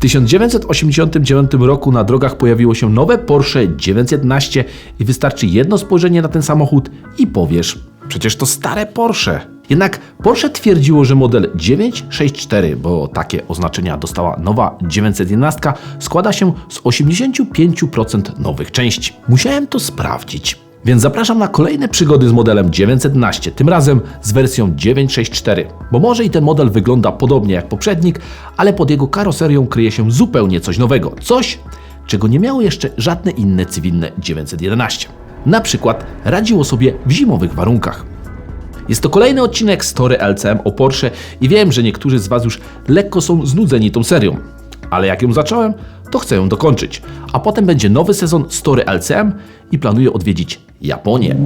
W 1989 roku na drogach pojawiło się nowe Porsche 911 i wystarczy jedno spojrzenie na ten samochód i powiesz, przecież to stare Porsche. Jednak Porsche twierdziło, że model 964, bo takie oznaczenia dostała nowa 911, składa się z 85% nowych części. Musiałem to sprawdzić. Więc zapraszam na kolejne przygody z modelem 911, tym razem z wersją 964. Bo może i ten model wygląda podobnie jak poprzednik, ale pod jego karoserią kryje się zupełnie coś nowego. Coś, czego nie miało jeszcze żadne inne cywilne 911. Na przykład radziło sobie w zimowych warunkach. Jest to kolejny odcinek Story LCM o Porsche i wiem, że niektórzy z Was już lekko są znudzeni tą serią. Ale jak ją zacząłem, to chcę ją dokończyć. A potem będzie nowy sezon Story LCM i planuję odwiedzić Japonię.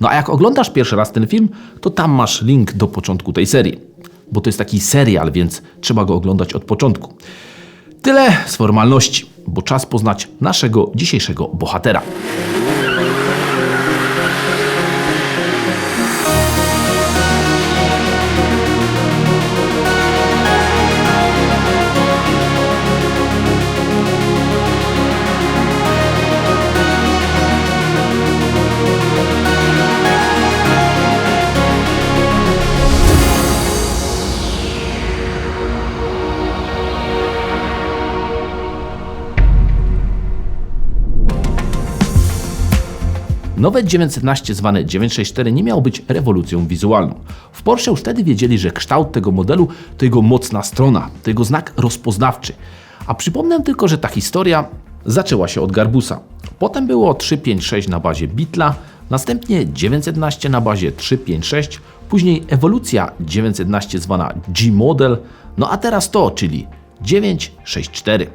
No a jak oglądasz pierwszy raz ten film, to tam masz link do początku tej serii. Bo to jest taki serial, więc trzeba go oglądać od początku. Tyle z formalności, bo czas poznać naszego dzisiejszego bohatera. Nowe 911 zwane 964 nie miało być rewolucją wizualną. W Porsche już wtedy wiedzieli, że kształt tego modelu to jego mocna strona, to jego znak rozpoznawczy. A przypomnę tylko, że ta historia zaczęła się od Garbusa. Potem było 356 na bazie Beetla, następnie 911 na bazie 356, później ewolucja 911 zwana G-Model, no a teraz to, czyli 964.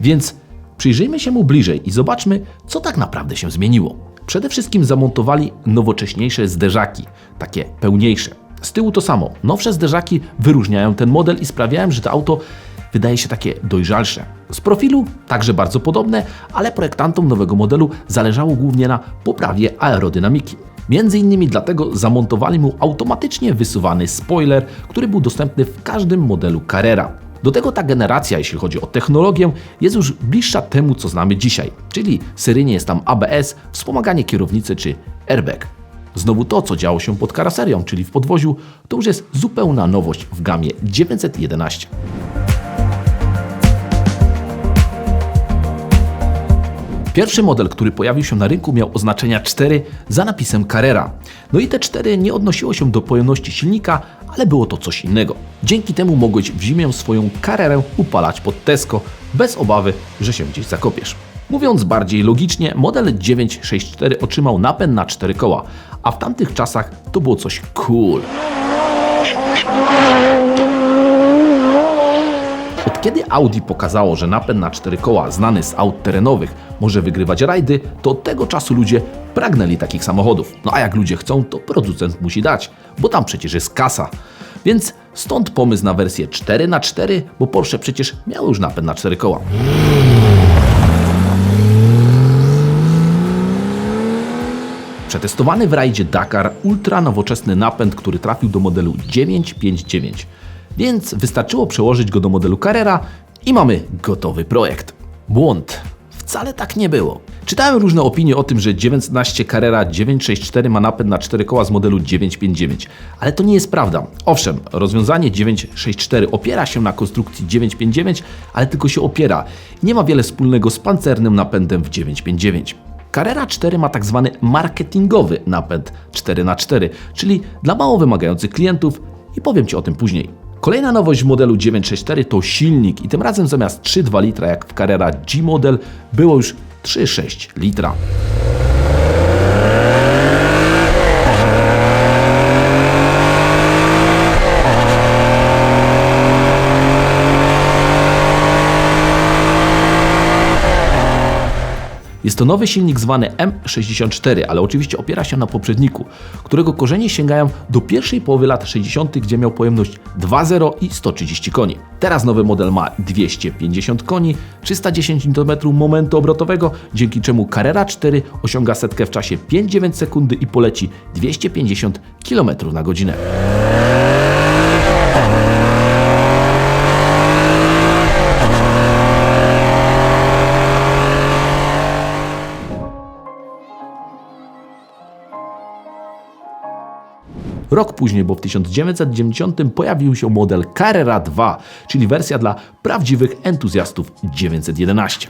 Więc przyjrzyjmy się mu bliżej i zobaczmy, co tak naprawdę się zmieniło. Przede wszystkim zamontowali nowocześniejsze zderzaki, takie pełniejsze. Z tyłu to samo. Nowsze zderzaki wyróżniają ten model i sprawiają, że to auto wydaje się takie dojrzalsze. Z profilu także bardzo podobne, ale projektantom nowego modelu zależało głównie na poprawie aerodynamiki. Między innymi dlatego zamontowali mu automatycznie wysuwany spoiler, który był dostępny w każdym modelu Carrera. Do tego ta generacja, jeśli chodzi o technologię, jest już bliższa temu, co znamy dzisiaj, czyli seryjnie jest tam ABS, wspomaganie kierownicy czy airbag. Znowu to, co działo się pod karoserią, czyli w podwoziu, to już jest zupełna nowość w gamie 911. Pierwszy model, który pojawił się na rynku, miał oznaczenia 4 za napisem Carrera. No i te 4 nie odnosiło się do pojemności silnika, ale było to coś innego. Dzięki temu mogłeś w zimę swoją Carrerę upalać pod Tesco bez obawy, że się gdzieś zakopiesz. Mówiąc bardziej logicznie, model 964 otrzymał napęd na 4 koła, a w tamtych czasach to było coś cool. Od kiedy Audi pokazało, że napęd na cztery koła znany z aut terenowych może wygrywać rajdy, to od tego czasu ludzie pragnęli takich samochodów. No a jak ludzie chcą, to producent musi dać, bo tam przecież jest kasa. Więc stąd pomysł na wersję 4x4, bo Porsche przecież miały już napęd na cztery koła. Przetestowany w rajdzie Dakar ultra nowoczesny napęd, który trafił do modelu 959 więc wystarczyło przełożyć go do modelu Carrera i mamy gotowy projekt. Błąd. Wcale tak nie było. Czytałem różne opinie o tym, że 19 Carrera 964 ma napęd na 4 koła z modelu 959, ale to nie jest prawda. Owszem, rozwiązanie 964 opiera się na konstrukcji 959, ale tylko się opiera. Nie ma wiele wspólnego z pancernym napędem w 959. Carrera 4 ma tak zwany marketingowy napęd 4x4, czyli dla mało wymagających klientów i powiem Ci o tym później. Kolejna nowość w modelu 964 to silnik i tym razem zamiast 3,2 litra jak w Carrera G Model było już 3,6 litra. Jest to nowy silnik zwany M64, ale oczywiście opiera się na poprzedniku, którego korzenie sięgają do pierwszej połowy lat 60., gdzie miał pojemność 2.0 i 130 koni. Teraz nowy model ma 250 koni, 310 Nm momentu obrotowego, dzięki czemu Carrera 4 osiąga setkę w czasie 5,9 sekundy i poleci 250 km na godzinę. Rok później, bo w 1990 pojawił się model Carrera 2, czyli wersja dla prawdziwych entuzjastów 911.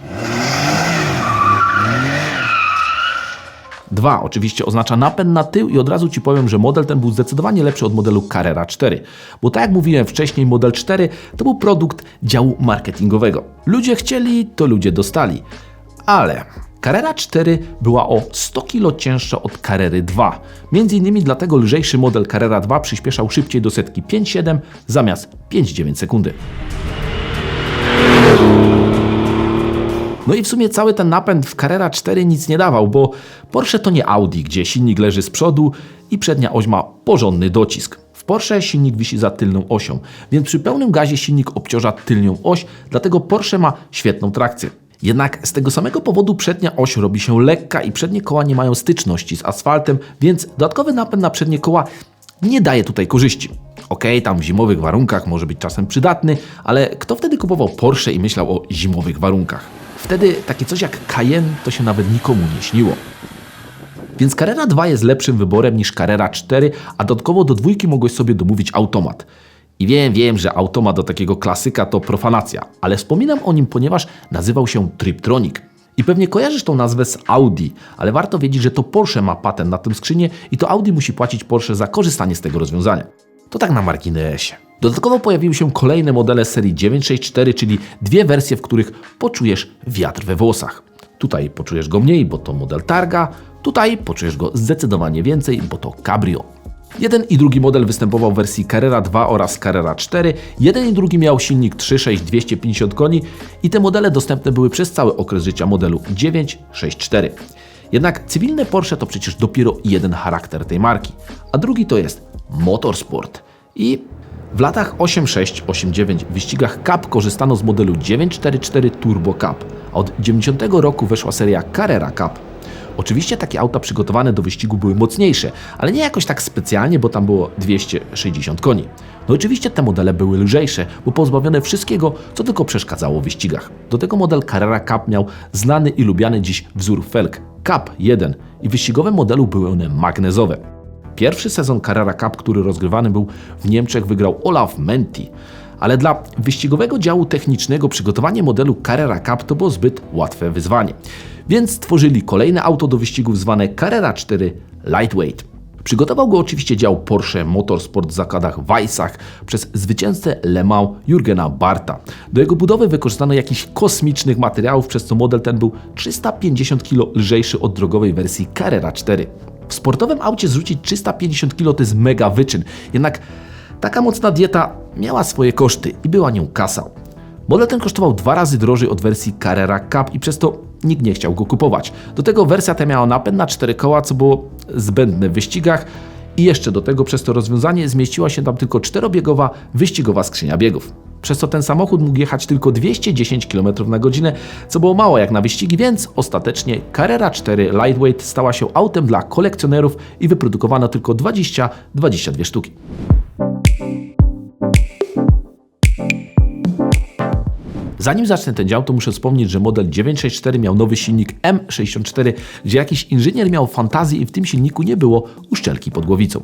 2 oczywiście oznacza napęd na tył i od razu Ci powiem, że model ten był zdecydowanie lepszy od modelu Carrera 4. Bo tak jak mówiłem wcześniej, model 4 to był produkt działu marketingowego. Ludzie chcieli, to ludzie dostali. Ale Carrera 4 była o 100 kg cięższa od Carrery 2. Między innymi dlatego lżejszy model Carrera 2 przyspieszał szybciej do setki 5,7 zamiast 5,9 sekundy. No i w sumie cały ten napęd w Carrera 4 nic nie dawał, bo Porsche to nie Audi, gdzie silnik leży z przodu i przednia oś ma porządny docisk. W Porsche silnik wisi za tylną osią, więc przy pełnym gazie silnik obciąża tylnią oś, dlatego Porsche ma świetną trakcję. Jednak z tego samego powodu przednia oś robi się lekka i przednie koła nie mają styczności z asfaltem, więc dodatkowy napęd na przednie koła nie daje tutaj korzyści. Okej, okay, tam w zimowych warunkach może być czasem przydatny, ale kto wtedy kupował Porsche i myślał o zimowych warunkach? Wtedy takie coś jak Cayenne to się nawet nikomu nie śniło. Więc Carrera 2 jest lepszym wyborem niż Carrera 4, a dodatkowo do dwójki mogłeś sobie domówić automat. I wiem, wiem, że automat do takiego klasyka to profanacja, ale wspominam o nim, ponieważ nazywał się Triptronic. I pewnie kojarzysz tą nazwę z Audi, ale warto wiedzieć, że to Porsche ma patent na tym skrzynię i to Audi musi płacić Porsche za korzystanie z tego rozwiązania. To tak na marginesie. Dodatkowo pojawiły się kolejne modele serii 964, czyli dwie wersje, w których poczujesz wiatr we włosach. Tutaj poczujesz go mniej, bo to model Targa, tutaj poczujesz go zdecydowanie więcej, bo to Cabrio. Jeden i drugi model występował w wersji Carrera 2 oraz Carrera 4. Jeden i drugi miał silnik 3.6 250 koni i te modele dostępne były przez cały okres życia modelu 964. Jednak cywilne Porsche to przecież dopiero jeden charakter tej marki, a drugi to jest motorsport. I w latach 86-89 w wyścigach Cup korzystano z modelu 944 Turbo Cup, a od 90 roku weszła seria Carrera Cup. Oczywiście takie auta przygotowane do wyścigu były mocniejsze, ale nie jakoś tak specjalnie, bo tam było 260 koni. No oczywiście te modele były lżejsze, bo pozbawione wszystkiego, co tylko przeszkadzało w wyścigach. Do tego model Carrera Cup miał znany i lubiany dziś wzór felg Cup 1 i wyścigowe modelu były one magnezowe. Pierwszy sezon Carrera Cup, który rozgrywany był w Niemczech, wygrał Olaf Menti, ale dla wyścigowego działu technicznego przygotowanie modelu Carrera Cup to było zbyt łatwe wyzwanie. Więc stworzyli kolejne auto do wyścigów zwane Carrera 4 Lightweight. Przygotował go oczywiście dział Porsche Motorsport w zakładach Weissach przez zwycięzcę Le Mans Jurgena Barta. Do jego budowy wykorzystano jakichś kosmicznych materiałów, przez co model ten był 350 kg lżejszy od drogowej wersji Carrera 4. W sportowym aucie zrzucić 350 kg to jest mega wyczyn, jednak taka mocna dieta miała swoje koszty i była nią kasa. Model ten kosztował dwa razy drożej od wersji Carrera Cup i przez to nikt nie chciał go kupować. Do tego wersja ta miała napęd na cztery koła, co było zbędne w wyścigach i jeszcze do tego przez to rozwiązanie zmieściła się tam tylko czterobiegowa wyścigowa skrzynia biegów. Przez co ten samochód mógł jechać tylko 210 km na godzinę, co było mało jak na wyścigi, więc ostatecznie Carrera 4 Lightweight stała się autem dla kolekcjonerów i wyprodukowano tylko 20-22 sztuki. Zanim zacznę ten dział, to muszę wspomnieć, że model 964 miał nowy silnik M64, gdzie jakiś inżynier miał fantazję i w tym silniku nie było uszczelki pod głowicą.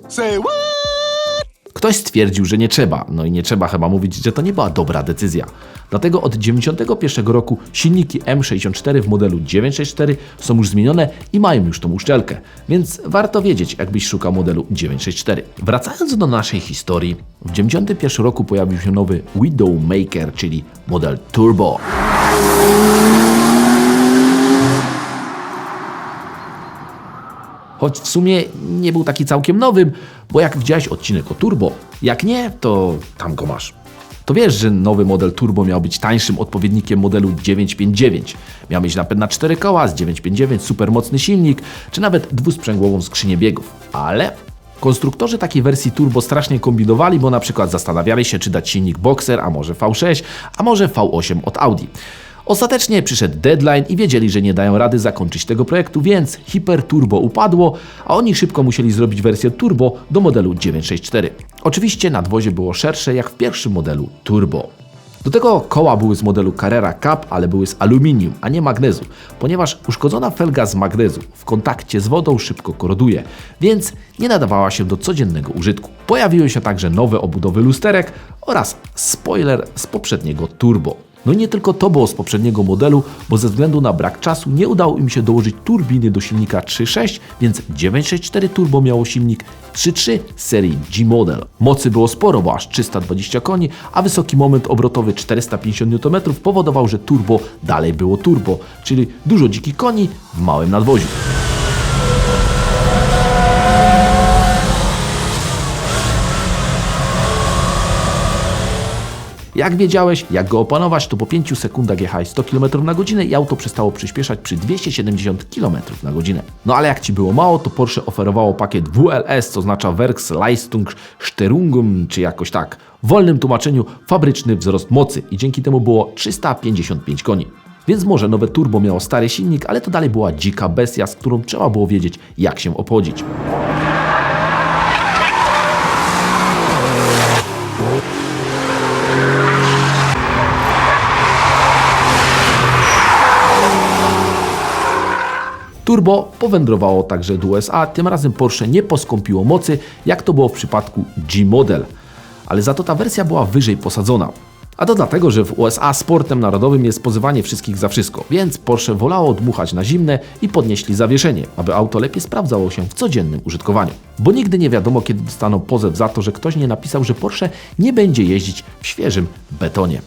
Ktoś stwierdził, że nie trzeba, no i nie trzeba chyba mówić, że to nie była dobra decyzja. Dlatego od 1991 roku silniki M64 w modelu 964 są już zmienione i mają już tą uszczelkę, więc warto wiedzieć, jakbyś szukał modelu 964. Wracając do naszej historii, w 1991 roku pojawił się nowy Widowmaker, czyli model Turbo. Choć w sumie nie był taki całkiem nowym, bo jak widziałeś odcinek o Turbo, jak nie, to tam go masz. to wiesz, że nowy model turbo miał być tańszym odpowiednikiem modelu 959. Miał mieć napęd na 4 koła z 959, super mocny silnik, czy nawet dwusprzęgłową skrzynię biegów. Ale Konstruktorzy takiej wersji turbo strasznie kombinowali, bo na przykład zastanawiali się, czy dać silnik Boxer, a może V6, a może V8 od Audi. Ostatecznie przyszedł deadline i wiedzieli, że nie dają rady zakończyć tego projektu, więc Hyper Turbo upadło, a oni szybko musieli zrobić wersję turbo do modelu 964. Oczywiście nadwozie było szersze jak w pierwszym modelu turbo. Do tego koła były z modelu Carrera Cup, ale były z aluminium, a nie magnezu, ponieważ uszkodzona felga z magnezu w kontakcie z wodą szybko koroduje, więc nie nadawała się do codziennego użytku. Pojawiły się także nowe obudowy lusterek oraz spoiler z poprzedniego turbo. No nie tylko to było z poprzedniego modelu, bo ze względu na brak czasu nie udało im się dołożyć turbiny do silnika 3.6, więc 964 Turbo miało silnik 3.3 serii G-Model. Mocy było sporo, bo aż 320 koni, a wysoki moment obrotowy 450 Nm powodował, że turbo dalej było turbo, czyli dużo dzikich koni w małym nadwoziu. Jak wiedziałeś, jak go opanować, to po 5 sekundach jechałeś 100 km na godzinę i auto przestało przyspieszać przy 270 km na godzinę. No ale jak Ci było mało, to Porsche oferowało pakiet WLS, co oznacza Werksleistungssteuerung, czy jakoś tak. W wolnym tłumaczeniu fabryczny wzrost mocy i dzięki temu było 355 koni. Więc może nowe turbo miało stary silnik, ale to dalej była dzika bestia, z którą trzeba było wiedzieć, jak się opodzić. Turbo powędrowało także do USA, tym razem Porsche nie poskąpiło mocy, jak to było w przypadku G-Model. Ale za to ta wersja była wyżej posadzona. A to dlatego, że w USA sportem narodowym jest pozywanie wszystkich za wszystko, więc Porsche wolało dmuchać na zimne i podnieśli zawieszenie, aby auto lepiej sprawdzało się w codziennym użytkowaniu. Bo nigdy nie wiadomo, kiedy dostaną pozew za to, że ktoś nie napisał, że Porsche nie będzie jeździć w świeżym betonie.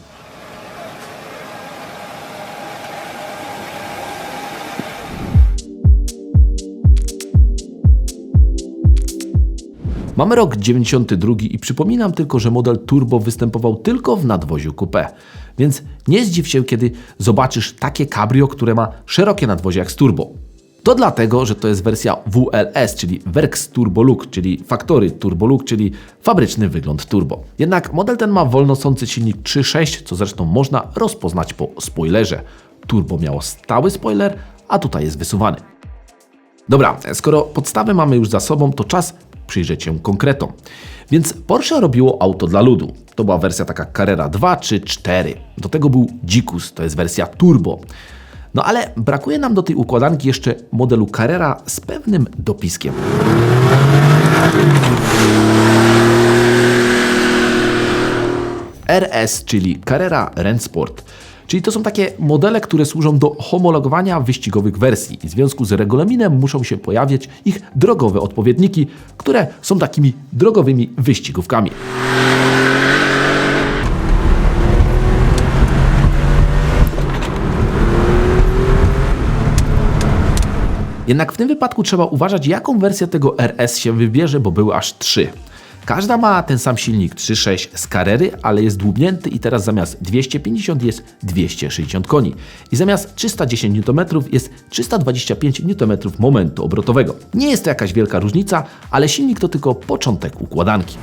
Mamy rok 92 i przypominam tylko, że model turbo występował tylko w nadwoziu coupé. Więc nie zdziw się, kiedy zobaczysz takie cabrio, które ma szerokie nadwozie jak z turbo. To dlatego, że to jest wersja WLS, czyli Werks Turbo Look, czyli Factory Turbo Look, czyli fabryczny wygląd turbo. Jednak model ten ma wolnosący silnik 3.6, co zresztą można rozpoznać po spoilerze. Turbo miało stały spoiler, a tutaj jest wysuwany. Dobra, skoro podstawy mamy już za sobą, to czas przyjrzeć się konkretom. Więc Porsche robiło auto dla ludu. To była wersja taka Carrera 2 czy 4. Do tego był Dzikus, to jest wersja turbo. No ale brakuje nam do tej układanki jeszcze modelu Carrera z pewnym dopiskiem. RS, czyli Carrera Rennsport. Czyli to są takie modele, które służą do homologowania wyścigowych wersji i w związku z regulaminem muszą się pojawiać ich drogowe odpowiedniki, które są takimi drogowymi wyścigówkami. Jednak w tym wypadku trzeba uważać, jaką wersję tego RS się wybierze, bo były aż trzy. Każda ma ten sam silnik 3.6 z Carrery, ale jest dłubnięty i teraz zamiast 250 jest 260 koni. I zamiast 310 Nm jest 325 Nm momentu obrotowego. Nie jest to jakaś wielka różnica, ale silnik to tylko początek układanki.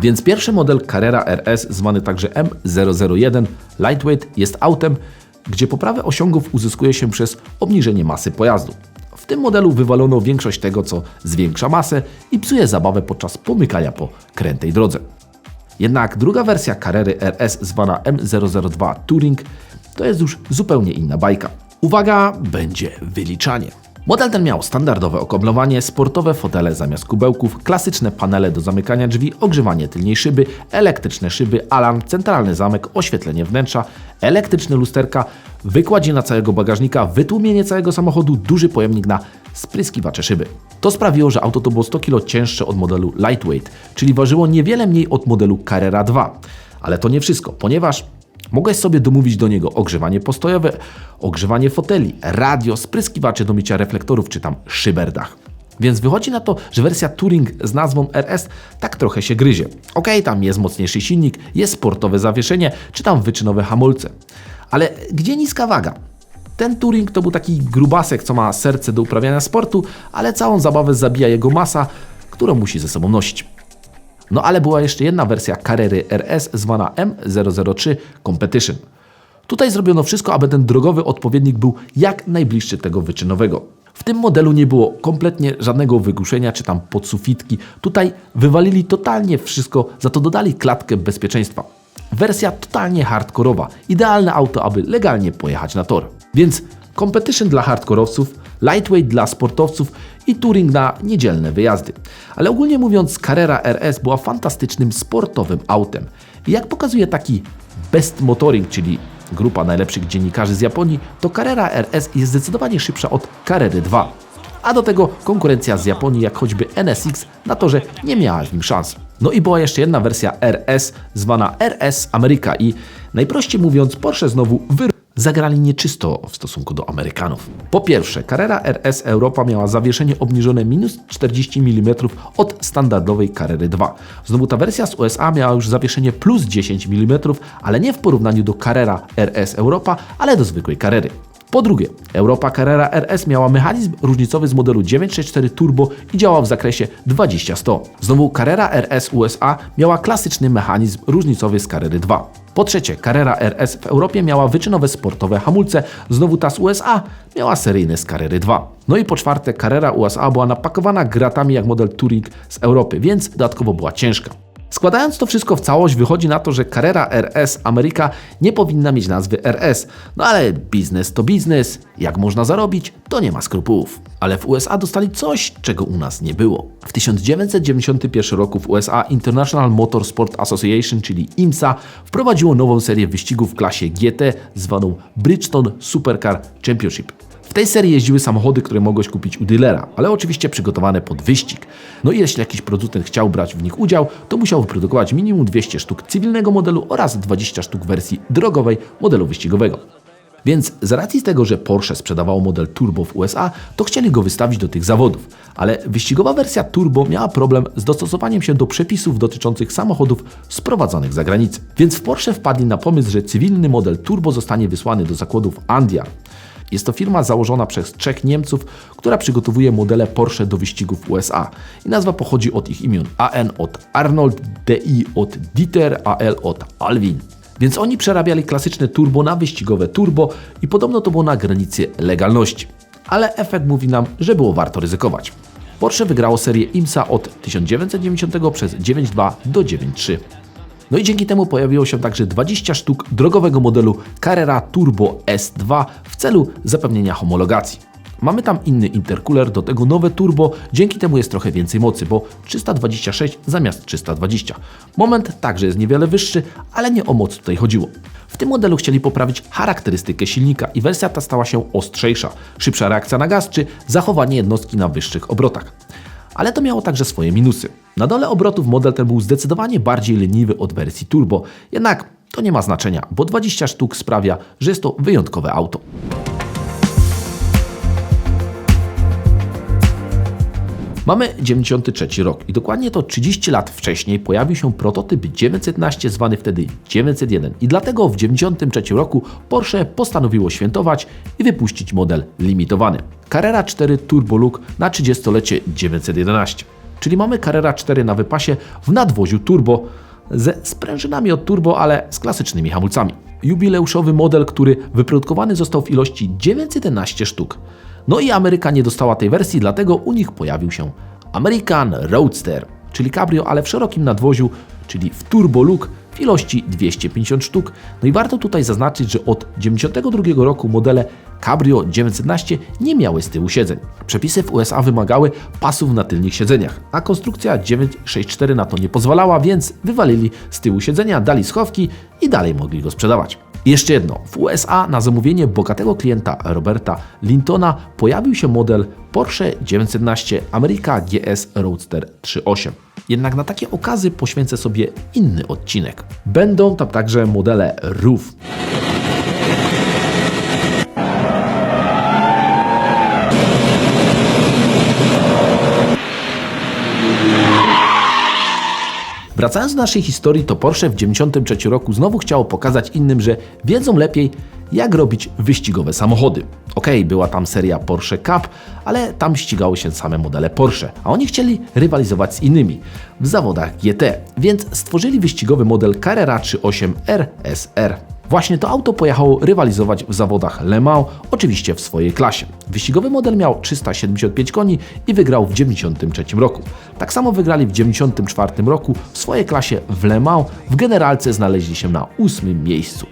Więc pierwszy model Carrera RS, zwany także M001 Lightweight, jest autem, gdzie poprawę osiągów uzyskuje się przez obniżenie masy pojazdu. W tym modelu wywalono większość tego, co zwiększa masę i psuje zabawę podczas pomykania po krętej drodze. Jednak druga wersja Carrery RS zwana M002 Touring to jest już zupełnie inna bajka. Uwaga, będzie wyliczanie. Model ten miał standardowe okoblowanie, sportowe fotele zamiast kubełków, klasyczne panele do zamykania drzwi, ogrzewanie tylnej szyby, elektryczne szyby, alarm, centralny zamek, oświetlenie wnętrza, elektryczne lusterka, wykładzina całego bagażnika, wytłumienie całego samochodu, duży pojemnik na spryskiwacze szyby. To sprawiło, że auto to było 100 kg cięższe od modelu Lightweight, czyli ważyło niewiele mniej od modelu Carrera 2. Ale to nie wszystko, ponieważ Mogłeś sobie domówić do niego ogrzewanie postojowe, ogrzewanie foteli, radio, spryskiwacze do mycia reflektorów czy tam szyberdach. Więc wychodzi na to, że wersja Touring z nazwą RS tak trochę się gryzie. Ok, tam jest mocniejszy silnik, jest sportowe zawieszenie, czy tam wyczynowe hamulce. Ale gdzie niska waga? Ten Touring to był taki grubasek, co ma serce do uprawiania sportu, ale całą zabawę zabija jego masa, którą musi ze sobą nosić. No ale była jeszcze jedna wersja Carrery RS zwana M003 Competition. Tutaj zrobiono wszystko, aby ten drogowy odpowiednik był jak najbliższy tego wyczynowego. W tym modelu nie było kompletnie żadnego wygłuszenia czy tam podsufitki. Tutaj wywalili totalnie wszystko, za to dodali klatkę bezpieczeństwa. Wersja totalnie hardkorowa. Idealne auto, aby legalnie pojechać na tor. Więc competition dla hardkorowców, lightweight dla sportowców i touring na niedzielne wyjazdy. Ale ogólnie mówiąc, Carrera RS była fantastycznym sportowym autem. I jak pokazuje taki Best Motoring, czyli grupa najlepszych dziennikarzy z Japonii, to Carrera RS jest zdecydowanie szybsza od Carrery 2. A do tego konkurencja z Japonii, jak choćby NSX, na torze nie miała z nim szans. No i była jeszcze jedna wersja RS, zwana RS America i najprościej mówiąc, Porsche znowu wy zagrali nieczysto w stosunku do Amerykanów. Po pierwsze, Carrera RS Europa miała zawieszenie obniżone minus 40 mm od standardowej Carrery 2. Znowu ta wersja z USA miała już zawieszenie plus 10 mm, ale nie w porównaniu do Carrera RS Europa, ale do zwykłej Carrery. Po drugie, Europa Carrera RS miała mechanizm różnicowy z modelu 964 Turbo i działał w zakresie 20-100. Znowu Carrera RS USA miała klasyczny mechanizm różnicowy z Carrery 2. Po trzecie, Carrera RS w Europie miała wyczynowe sportowe hamulce, znowu ta z USA miała seryjne z Carrery 2. No i po czwarte, Carrera USA była napakowana gratami jak model Touring z Europy, więc dodatkowo była ciężka. Składając to wszystko w całość, wychodzi na to, że Carrera RS Ameryka nie powinna mieć nazwy RS. No ale biznes to biznes, jak można zarobić, to nie ma skrupułów. Ale w USA dostali coś, czego u nas nie było. W 1991 roku w USA International Motorsport Association, czyli IMSA, wprowadziło nową serię wyścigów w klasie GT zwaną Bridgestone Supercar Championship. Tej serii jeździły samochody, które mogłeś kupić u dealera, ale oczywiście przygotowane pod wyścig. No i jeśli jakiś producent chciał brać w nich udział, to musiał wyprodukować minimum 200 sztuk cywilnego modelu oraz 20 sztuk wersji drogowej modelu wyścigowego. Więc z racji tego, że Porsche sprzedawało model Turbo w USA, to chcieli go wystawić do tych zawodów. Ale wyścigowa wersja Turbo miała problem z dostosowaniem się do przepisów dotyczących samochodów sprowadzanych z zagranicy. Więc w Porsche wpadli na pomysł, że cywilny model Turbo zostanie wysłany do zakładów Andia. Jest to firma założona przez trzech Niemców, która przygotowuje modele Porsche do wyścigów USA. I nazwa pochodzi od ich imion. AN od Arnold, DI od Dieter, AL od Alvin. Więc oni przerabiali klasyczne turbo na wyścigowe turbo i podobno to było na granicy legalności. Ale efekt mówi nam, że było warto ryzykować. Porsche wygrało serię IMSA od 1990 przez 9.2 do 9.3. No i dzięki temu pojawiło się także 20 sztuk drogowego modelu Carrera Turbo S2 w celu zapewnienia homologacji. Mamy tam inny intercooler, do tego nowe turbo, dzięki temu jest trochę więcej mocy, bo 326 zamiast 320. Moment także jest niewiele wyższy, ale nie o moc tutaj chodziło. W tym modelu chcieli poprawić charakterystykę silnika i wersja ta stała się ostrzejsza, szybsza reakcja na gaz czy zachowanie jednostki na wyższych obrotach ale to miało także swoje minusy. Na dole obrotów model ten był zdecydowanie bardziej leniwy od wersji turbo, jednak to nie ma znaczenia, bo 20 sztuk sprawia, że jest to wyjątkowe auto. Mamy 93 rok i dokładnie to 30 lat wcześniej pojawił się prototyp 911 zwany wtedy 901 i dlatego w 93 roku Porsche postanowiło świętować i wypuścić model limitowany. Carrera 4 Turbo Look na 30-lecie 911. Czyli mamy Carrera 4 na wypasie w nadwoziu turbo ze sprężynami od turbo, ale z klasycznymi hamulcami. Jubileuszowy model, który wyprodukowany został w ilości 911 sztuk. No i Ameryka nie dostała tej wersji, dlatego u nich pojawił się American Roadster, czyli cabrio, ale w szerokim nadwoziu, czyli w turbo look w ilości 250 sztuk. No i warto tutaj zaznaczyć, że od 1992 roku modele Cabrio 911 nie miały z tyłu siedzeń. Przepisy w USA wymagały pasów na tylnych siedzeniach, a konstrukcja 964 na to nie pozwalała, więc wywalili z tyłu siedzenia, dali schowki i dalej mogli go sprzedawać. Jeszcze jedno. W USA na zamówienie bogatego klienta Roberta Lintona pojawił się model Porsche 911 America GS Roadster 3.8. Jednak na takie okazy poświęcę sobie inny odcinek. Będą tam także modele RUF. Wracając do naszej historii, to Porsche w 1993 roku znowu chciało pokazać innym, że wiedzą lepiej, jak robić wyścigowe samochody. Okej, okay, była tam seria Porsche Cup, ale tam ścigały się same modele Porsche, a oni chcieli rywalizować z innymi w zawodach GT, więc stworzyli wyścigowy model Carrera 38 RSR. Właśnie to auto pojechało rywalizować w zawodach Le Mans, oczywiście w swojej klasie. Wyścigowy model miał 375 koni i wygrał w 1993 roku. Tak samo wygrali w 1994 roku w swojej klasie w Le Mans. W generalce znaleźli się na ósmym miejscu.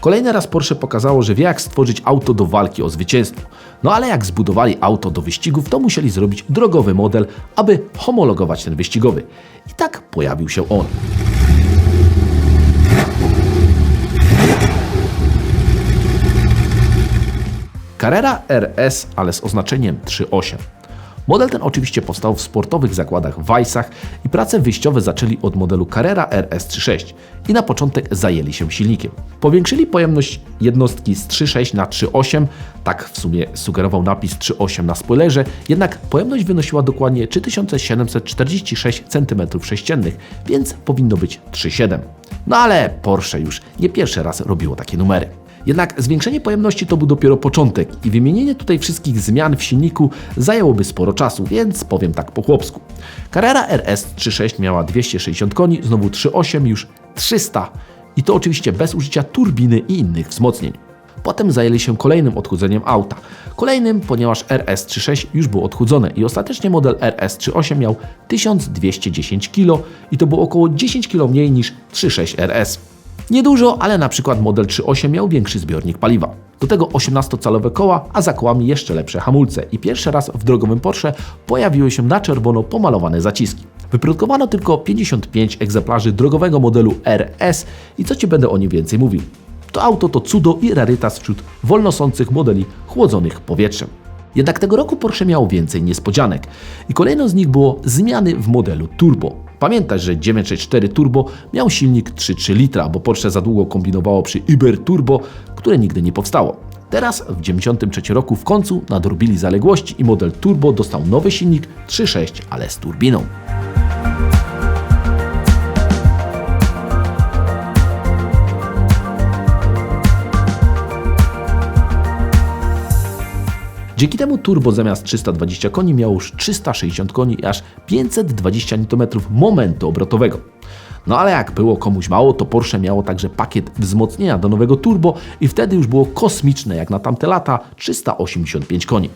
Kolejny raz Porsche pokazało, że wie jak stworzyć auto do walki o zwycięstwo. No ale jak zbudowali auto do wyścigów, to musieli zrobić drogowy model, aby homologować ten wyścigowy. I tak pojawił się on. Carrera RS, ale z oznaczeniem 3.8. Model ten oczywiście powstał w sportowych zakładach Weissach i prace wyjściowe zaczęli od modelu Carrera RS36 i na początek zajęli się silnikiem. Powiększyli pojemność jednostki z 3.6 na 3.8, tak w sumie sugerował napis 3.8 na spoilerze, jednak pojemność wynosiła dokładnie 3746 cm3, więc powinno być 3.7. No ale Porsche już nie pierwszy raz robiło takie numery. Jednak zwiększenie pojemności to był dopiero początek i wymienienie tutaj wszystkich zmian w silniku zajęłoby sporo czasu, więc powiem tak po chłopsku. Carrera RS 3.6 miała 260 koni, znowu 3.8 już 300 i to oczywiście bez użycia turbiny i innych wzmocnień. Potem zajęli się kolejnym odchudzeniem auta. Kolejnym, ponieważ RS36 już było odchudzone i ostatecznie model RS38 miał 1210 kg i to było około 10 kg mniej niż 36 RS. Niedużo, ale na przykład model 3.8 miał większy zbiornik paliwa. Do tego 18-calowe koła, a za kołami jeszcze lepsze hamulce i pierwszy raz w drogowym Porsche pojawiły się na czerwono pomalowane zaciski. Wyprodukowano tylko 55 egzemplarzy drogowego modelu RS i co Ci będę o nim więcej mówił. To auto to cudo i rarytas wśród wolnosących modeli chłodzonych powietrzem. Jednak tego roku Porsche miało więcej niespodzianek i kolejną z nich było zmiany w modelu turbo. Pamiętaj, że 964 Turbo miał silnik 3,3 litra, bo Porsche za długo kombinowało przy Uber Turbo, które nigdy nie powstało. Teraz w 1993 roku w końcu nadrobili zaległości i model Turbo dostał nowy silnik 3.6, ale z turbiną. Dzięki temu turbo zamiast 320 koni miało już 360 koni i aż 520 Nm momentu obrotowego. No ale jak było komuś mało, to Porsche miało także pakiet wzmocnienia do nowego turbo i wtedy już było kosmiczne jak na tamte lata 385 koni.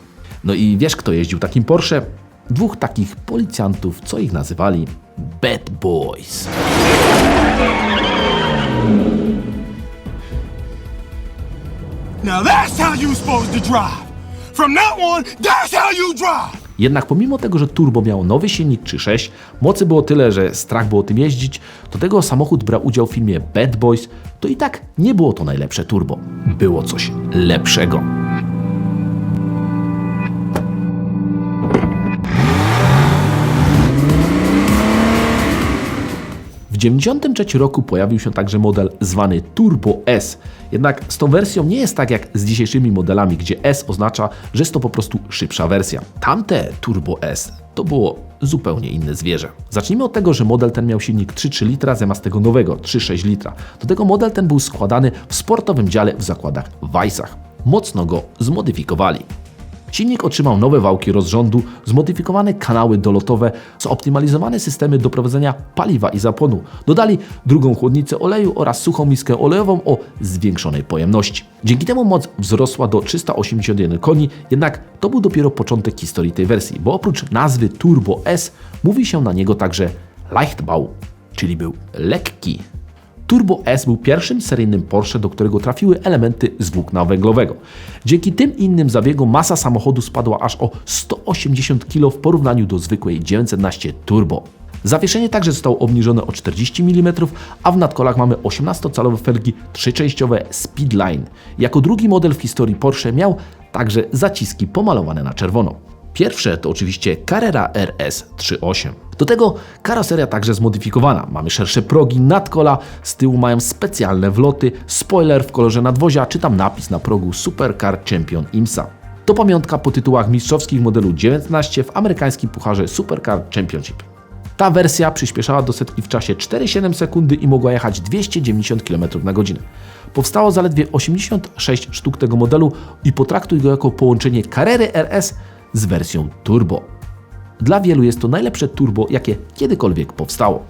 No i wiesz kto jeździł takim Porsche? Dwóch takich policjantów, co ich nazywali Bad Boys. Now that's how you supposed to drive. From now on, that's how you drive! Jednak pomimo tego, że turbo miał nowy silnik 3.6, mocy było tyle, że strach było tym jeździć, do tego samochód brał udział w filmie Bad Boys, to i tak nie było to najlepsze turbo. Było coś lepszego. 1993 roku pojawił się także model zwany Turbo S. Jednak z tą wersją nie jest tak jak z dzisiejszymi modelami, gdzie S oznacza, że jest to po prostu szybsza wersja. Tamte Turbo S to było zupełnie inne zwierzę. Zacznijmy od tego, że model ten miał silnik 3,3 litra zamiast tego nowego 3,6 litra. Do tego model ten był składany w sportowym dziale w zakładach Weissach. Mocno go zmodyfikowali. Silnik otrzymał nowe wałki rozrządu, zmodyfikowane kanały dolotowe, zoptymalizowane systemy doprowadzenia paliwa i zapłonu. Dodali drugą chłodnicę oleju oraz suchą miskę olejową o zwiększonej pojemności. Dzięki temu moc wzrosła do 381 koni, jednak to był dopiero początek historii tej wersji, bo oprócz nazwy Turbo S mówi się na niego także Leichtbau, czyli był lekki. Turbo S był pierwszym seryjnym Porsche, do którego trafiły elementy z włókna węglowego. Dzięki tym innym zabiegom masa samochodu spadła aż o 180 kg w porównaniu do zwykłej 911 Turbo. Zawieszenie także zostało obniżone o 40 mm, a w nadkolach mamy 18-calowe felgi trzyczęściowe Speedline. Jako drugi model w historii Porsche miał także zaciski pomalowane na czerwono. Pierwsze to oczywiście Carrera RS 3.8. Do tego karoseria także zmodyfikowana. Mamy szersze progi, nadkola, z tyłu mają specjalne wloty, spoiler w kolorze nadwozia, czy tam napis na progu Supercar Champion IMSA. To pamiątka po tytułach mistrzowskich modelu 19 w amerykańskim pucharze Supercar Championship. Ta wersja przyspieszała do setki w czasie 4,7 sekundy i mogła jechać 290 km na godzinę. Powstało zaledwie 86 sztuk tego modelu i potraktuj go jako połączenie Carrery RS z wersją turbo. Dla wielu jest to najlepsze turbo, jakie kiedykolwiek powstało.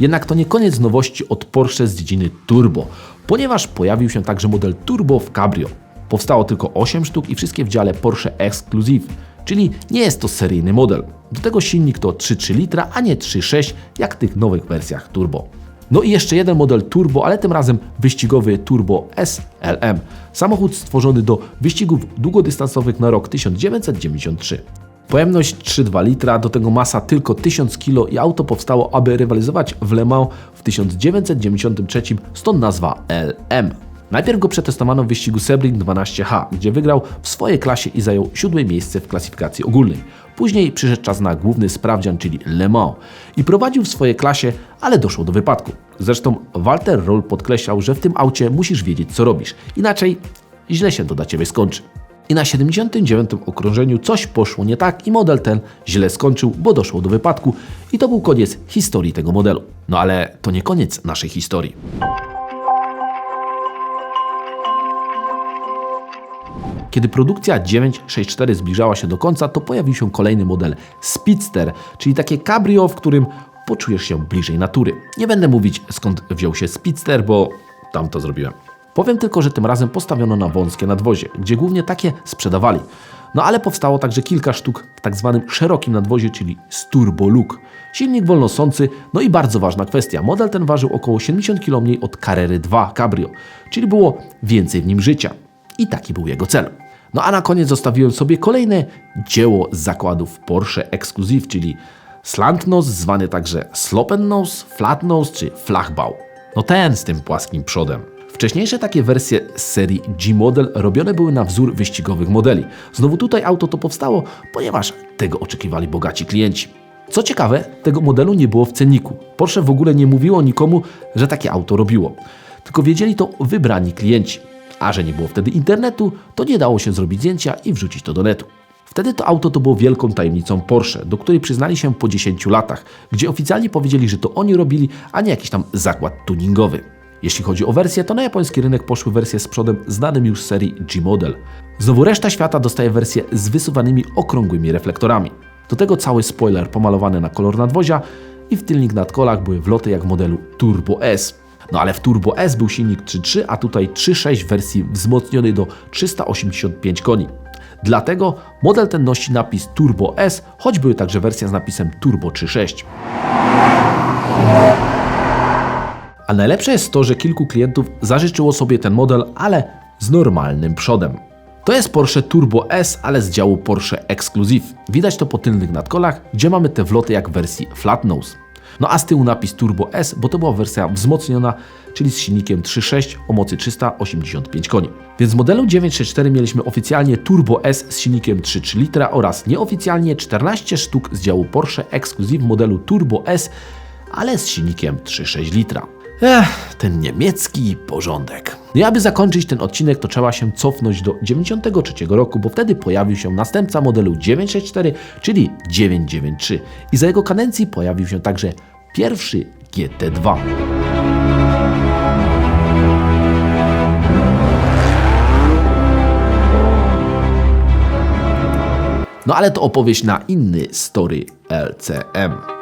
Jednak to nie koniec nowości od Porsche z dziedziny turbo, ponieważ pojawił się także model turbo w Cabrio. Powstało tylko 8 sztuk i wszystkie w dziale Porsche Exclusive, czyli nie jest to seryjny model. Do tego silnik to 3,3 litra, a nie 3,6 jak w tych nowych wersjach turbo. No i jeszcze jeden model turbo, ale tym razem wyścigowy Turbo SLM. Samochód stworzony do wyścigów długodystansowych na rok 1993. Pojemność 3,2 litra, do tego masa tylko 1000 kg i auto powstało, aby rywalizować w Le Mans w 1993, stąd nazwa LM. Najpierw go przetestowano w wyścigu Sebring 12H, gdzie wygrał w swojej klasie i zajął siódme miejsce w klasyfikacji ogólnej. Później przyszedł czas na główny sprawdzian, czyli Le Mans i prowadził w swojej klasie, ale doszło do wypadku. Zresztą Walter Roll podkreślał, że w tym aucie musisz wiedzieć co robisz, inaczej źle się to dla Ciebie skończy. I na 79. okrążeniu coś poszło nie tak i model ten źle skończył, bo doszło do wypadku i to był koniec historii tego modelu. No ale to nie koniec naszej historii. Kiedy produkcja 964 zbliżała się do końca, to pojawił się kolejny model Speedster, czyli takie cabrio, w którym poczujesz się bliżej natury. Nie będę mówić skąd wziął się Speedster, bo tam to zrobiłem. Powiem tylko, że tym razem postawiono na wąskie nadwozie, gdzie głównie takie sprzedawali. No ale powstało także kilka sztuk w tak zwanym szerokim nadwozie, czyli z Turbo Look. Silnik wolnosący, no i bardzo ważna kwestia. Model ten ważył około 70 kg mniej od Carrery 2 Cabrio, czyli było więcej w nim życia. I taki był jego cel. No a na koniec zostawiłem sobie kolejne dzieło z zakładów Porsche Exclusive, czyli Slant Nose, zwany także Slopen Nose, Flat Nose czy Flachbau. No ten z tym płaskim przodem. Wcześniejsze takie wersje z serii G-Model robione były na wzór wyścigowych modeli. Znowu tutaj auto to powstało, ponieważ tego oczekiwali bogaci klienci. Co ciekawe, tego modelu nie było w cenniku. Porsche w ogóle nie mówiło nikomu, że takie auto robiło. Tylko wiedzieli to wybrani klienci. A że nie było wtedy internetu, to nie dało się zrobić zdjęcia i wrzucić to do netu. Wtedy to auto to było wielką tajemnicą Porsche, do której przyznali się po 10 latach, gdzie oficjalnie powiedzieli, że to oni robili, a nie jakiś tam zakład tuningowy. Jeśli chodzi o wersję, to na japoński rynek poszły wersje z przodem znanym już serii G-Model. Znowu reszta świata dostaje wersję z wysuwanymi okrągłymi reflektorami. Do tego cały spoiler pomalowany na kolor nadwozia i w tylnych nadkolach były wloty jak modelu Turbo S. No ale w Turbo S był silnik 3.3, a tutaj 3.6 w wersji wzmocnionej do 385 koni. Dlatego model ten nosi napis Turbo S, choć były także wersje z napisem Turbo 3.6. A najlepsze jest to, że kilku klientów zażyczyło sobie ten model, ale z normalnym przodem. To jest Porsche Turbo S, ale z działu Porsche Exclusive. Widać to po tylnych nadkolach, gdzie mamy te wloty jak w wersji Flat Nose. No a z tyłu napis Turbo S, bo to była wersja wzmocniona, czyli z silnikiem 3.6 o mocy 385 koni. Więc w modelu 964 mieliśmy oficjalnie Turbo S z silnikiem 3.3 litra oraz nieoficjalnie 14 sztuk z działu Porsche Exclusive modelu Turbo S, ale z silnikiem 3.6 litra. Ech, ten niemiecki porządek. I aby zakończyć ten odcinek, to trzeba się cofnąć do 93 roku, bo wtedy pojawił się następca modelu 964, czyli 993. I za jego kadencji pojawił się także pierwszy GT2. No ale to opowieść na inny story LCM.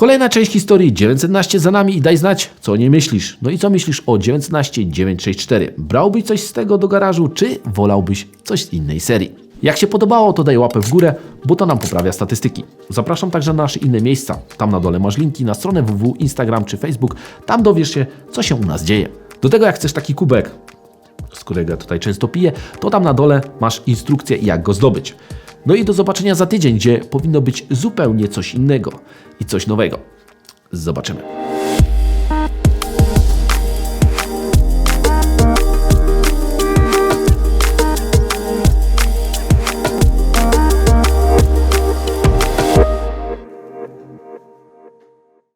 Kolejna część historii 911 za nami i daj znać, co nie myślisz. No i co myślisz o 911 964? Brałbyś coś z tego do garażu, czy wolałbyś coś z innej serii? Jak się podobało, to daj łapę w górę, bo to nam poprawia statystyki. Zapraszam także na nasze inne miejsca. Tam na dole masz linki na stronę www, Instagram czy Facebook. Tam dowiesz się, co się u nas dzieje. Do tego jak chcesz taki kubek, z którego ja tutaj często piję, to tam na dole masz instrukcję, jak go zdobyć. No i do zobaczenia za tydzień, gdzie powinno być zupełnie coś innego i coś nowego. Zobaczymy.